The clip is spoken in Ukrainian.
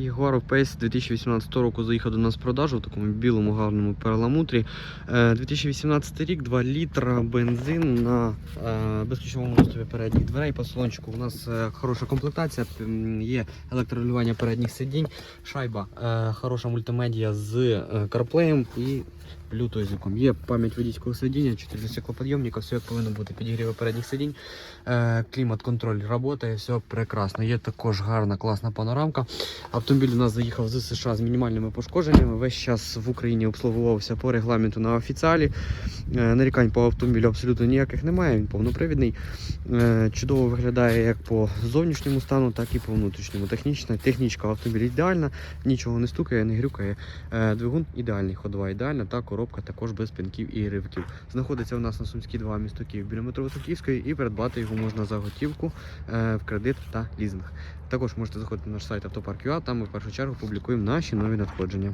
Jaguar Пейс 2018 року заїхав до нас в продажу в такому білому гарному перламутрі. Е, 2018 рік, 2 літра бензин на е, безключовому доступі передніх дверей. По салончику у нас е, хороша комплектація, є електрорегулювання передніх сидінь, шайба, е, хороша мультимедіа з е, CarPlay і Bluetooth. Є пам'ять водійського сидіння, 4 стеклоподйомника, все як повинно бути. Підігріви передніх сидінь, е, клімат-контроль працює, все прекрасно. Є також гарна класна панорамка. Автомобіль у нас заїхав з США з мінімальними пошкодженнями. Весь час в Україні обслуговувався по регламенту на офіціалі. Е, Нарікань по автомобілю абсолютно ніяких немає. Він повнопривідний. Е, Чудово виглядає як по зовнішньому стану, так і по внутрішньому. Технічна технічка автомобіля ідеальна, нічого не стукає, не грюкає. Двигун ідеальний, ходова ідеальна, та коробка також без пінків і ривків. Знаходиться у нас на Сумській 2 місто Київ біля метро Високівської і придбати його можна за готівку е, в кредит та лізинг. Також можете заходити на наш сайт автопарк.ua, там ми в першу чергу публікуємо наші нові надходження.